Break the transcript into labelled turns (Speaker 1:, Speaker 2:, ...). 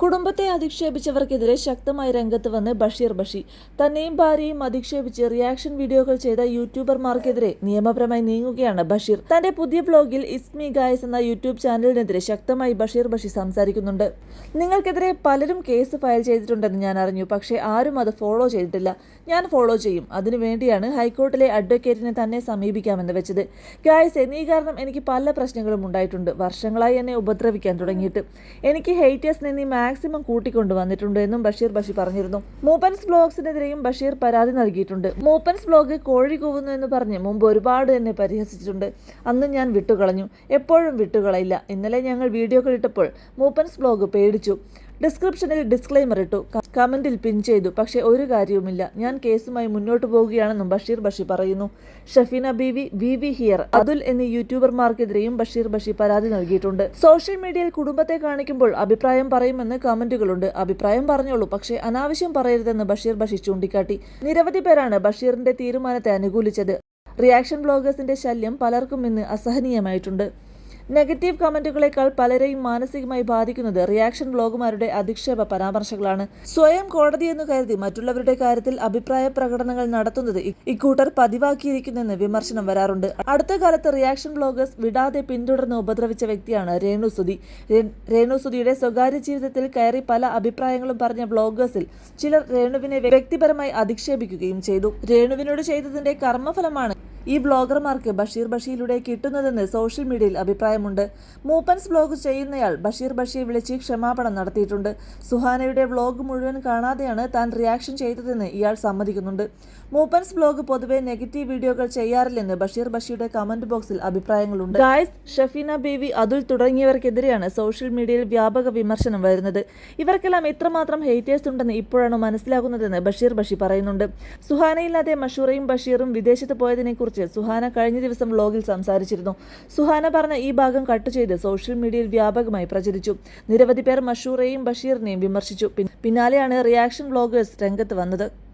Speaker 1: കുടുംബത്തെ അധിക്ഷേപിച്ചവർക്കെതിരെ ശക്തമായി രംഗത്ത് വന്ന് ബഷീർ ബഷി. തന്നെയും ഭാര്യയും അധിക്ഷേപിച്ച് റിയാക്ഷൻ വീഡിയോകൾ ചെയ്ത യൂട്യൂബർമാർക്കെതിരെ നിയമപരമായി നീങ്ങുകയാണ് ബഷീർ. തന്റെ പുതിയ ബ്ലോഗിൽ ഇസ്മി ഗായസ് എന്ന യൂട്യൂബ് ചാനലിനെതിരെ ശക്തമായി ബഷീർ ബഷി സംസാരിക്കുന്നുണ്ട്. നിങ്ങൾക്കെതിരെ പലരും കേസ് ഫയൽ ചെയ്തിട്ടുണ്ടെന്ന് ഞാൻ അറിഞ്ഞു പക്ഷേ ആരും അത് ഫോളോ ചെയ്തിട്ടില്ല. ഞാൻ ഫോളോ ചെയ്യും. അതിനുവേണ്ടിയാണ് ഹൈക്കോർട്ടിലെ അഡ്വക്കേറ്റിനെ തന്നെ സമീപിക്കാമെന്ന് വെച്ചത്. ഗായസ് നീ കാരണം എനിക്ക് പല പ്രശ്നങ്ങളും ഉണ്ടായിട്ടുണ്ട്. വർഷങ്ങളായി എന്നെ ഉപദ്രവിക്കാൻ തുടങ്ങിയിട്ട്. എനിക്ക് ഹെയ്റ്റേഴ്സ് എന്നീ മാക്സിമം കൂട്ടിക്കൊണ്ടു വന്നിട്ടുണ്ട് എന്നും ബഷീർ ബഷി പറഞ്ഞിരുന്നു. മൂപ്പൻസ് ബ്ലോഗ്സിനെതിരെയും ബഷീർ പരാതി നൽകിയിട്ടുണ്ട്. മൂപ്പൻസ് ബ്ലോഗ് കോഴി കൂവുന്നു എന്ന് പറഞ്ഞ് മുമ്പ് ഒരുപാട് എന്നെ പരിഹസിച്ചിട്ടുണ്ട്. അന്ന് ഞാൻ വിട്ടുകളഞ്ഞു. എപ്പോഴും വിട്ടുകളയില്ല. ഇന്നലെ ഞങ്ങൾ വീഡിയോകൾ ഇട്ടപ്പോൾ മൂപ്പൻസ് ബ്ലോഗ് പേടിച്ചു. ഡിസ്ക്രിപ്ഷനിൽ ഡിസ്ക്ലൈമർ ഇട്ടു. കമന്റിൽ പിൻ ചെയ്തു. പക്ഷേ ഒരു കാര്യവുമില്ല. ഞാൻ കേസുമായി മുന്നോട്ട് പോവുകയാണെന്നും ബഷീർ ബഷി പറയുന്നു. Shafeena Beevi V V here Athul എന്നീ യൂട്യൂബർമാർക്കെതിരെയും ബഷീർ ബഷി പരാതി നൽകിയിട്ടുണ്ട്. സോഷ്യൽ മീഡിയയിൽ കുടുംബത്തെ കാണിക്കുമ്പോൾ അഭിപ്രായം പറയുമെന്ന് കമന്റുകളുണ്ട്. അഭിപ്രായം പറഞ്ഞോളൂ പക്ഷേ അനാവശ്യം പറയരുതെന്ന് ബഷീർ ബഷി ചൂണ്ടിക്കാട്ടി. നിരവധി പേരാണ് ബഷീറിന്റെ തീരുമാനത്തെ അനുകൂലിച്ചത്. റിയാക്ഷൻ ബ്ലോഗേഴ്സിന്റെ ശല്യം പലർക്കും ഇന്ന് അസഹനീയമായിട്ടുണ്ട്. നെഗറ്റീവ് കമന്റുകളെക്കാൾ പലരെയും മാനസികമായി ബാധിക്കുന്നത് റിയാക്ഷൻ ബ്ലോഗുമാരുടെ അധിക്ഷേപ പരാമർശങ്ങളാണ്. സ്വയം കോടതിയെന്ന് കരുതി മറ്റുള്ളവരുടെ കാര്യത്തിൽ അഭിപ്രായ പ്രകടനങ്ങൾ നടത്തുന്നത് ഇക്കൂട്ടർ പതിവാക്കിയിരിക്കുന്നെന്ന് വിമർശനം വരാറുണ്ട്. അടുത്ത കാലത്ത് റിയാക്ഷൻ ബ്ലോഗേഴ്സ് വിടാതെ പിന്തുടർന്ന് ഉപദ്രവിച്ച വ്യക്തിയാണ് രേണു രേണുസുതിയുടെ സ്വകാര്യ ജീവിതത്തിൽ കയറി പല അഭിപ്രായങ്ങളും പറഞ്ഞ ബ്ലോഗേഴ്സിൽ ചിലർ രേണുവിനെ വ്യക്തിപരമായി അധിക്ഷേപിക്കുകയും ചെയ്തു. രേണുവിനോട് ചെയ്തതിന്റെ കർമ്മഫലമാണ് ഈ ബ്ലോഗർമാർക്ക് ബഷീർ ബഷീലൂടെ കിട്ടുന്നതെന്ന് സോഷ്യൽ മീഡിയയിൽ അഭിപ്രായമുണ്ട്. മൂപ്പൻസ് ബ്ലോഗ് ചെയ്യുന്നയാൾ ബഷീർ ബഷീർ വിളിച്ച് ക്ഷമാപണം നടത്തിയിട്ടുണ്ട്. സുഹാനയുടെ വ്ലോഗ് മുഴുവൻ കാണാതെയാണ് താൻ റിയാക്ഷൻ ചെയ്തതെന്ന് ഇയാൾ സമ്മതിക്കുന്നുണ്ട്. മൂപ്പൻസ് ബ്ലോഗ് പൊതുവെ നെഗറ്റീവ് വീഡിയോകൾ ചെയ്യാറില്ലെന്ന് ബഷീർ ബഷീറുടെ കമന്റ് ബോക്സിൽ അഭിപ്രായങ്ങളുണ്ട്. ഗായസ് ഷഫീന ബേബി അതുൽ തുടങ്ങിയവർക്കെതിരെയാണ് സോഷ്യൽ മീഡിയയിൽ വ്യാപക വിമർശനം വരുന്നത്. ഇവർക്കെല്ലാം എത്രമാത്രം ഹേറ്റേഴ്സ് ഉണ്ടെന്ന് ഇപ്പോഴാണ് മനസ്സിലാകുന്നതെന്ന് ബഷീർ ബഷി പറയുന്നുണ്ട്. സുഹാനയില്ലാതെ മഷൂറയും ബഷീറും വിദേശത്ത് പോയതിനെക്കുറിച്ച് സുഹാന കഴിഞ്ഞ ദിവസം വ്ലോഗിൽ സംസാരിച്ചിരുന്നു. സുഹാന പറഞ്ഞ ഈ ഭാഗം കട്ട് ചെയ്ത് സോഷ്യൽ മീഡിയയിൽ വ്യാപകമായി പ്രചരിച്ചു. നിരവധി പേർ മഷൂറേയും ബഷീറിനെയും വിമർശിച്ചു. പിന്നാലെയാണ് റിയാക്ഷൻ വ്ലോഗേഴ്സ് രംഗത്ത് വന്നത്.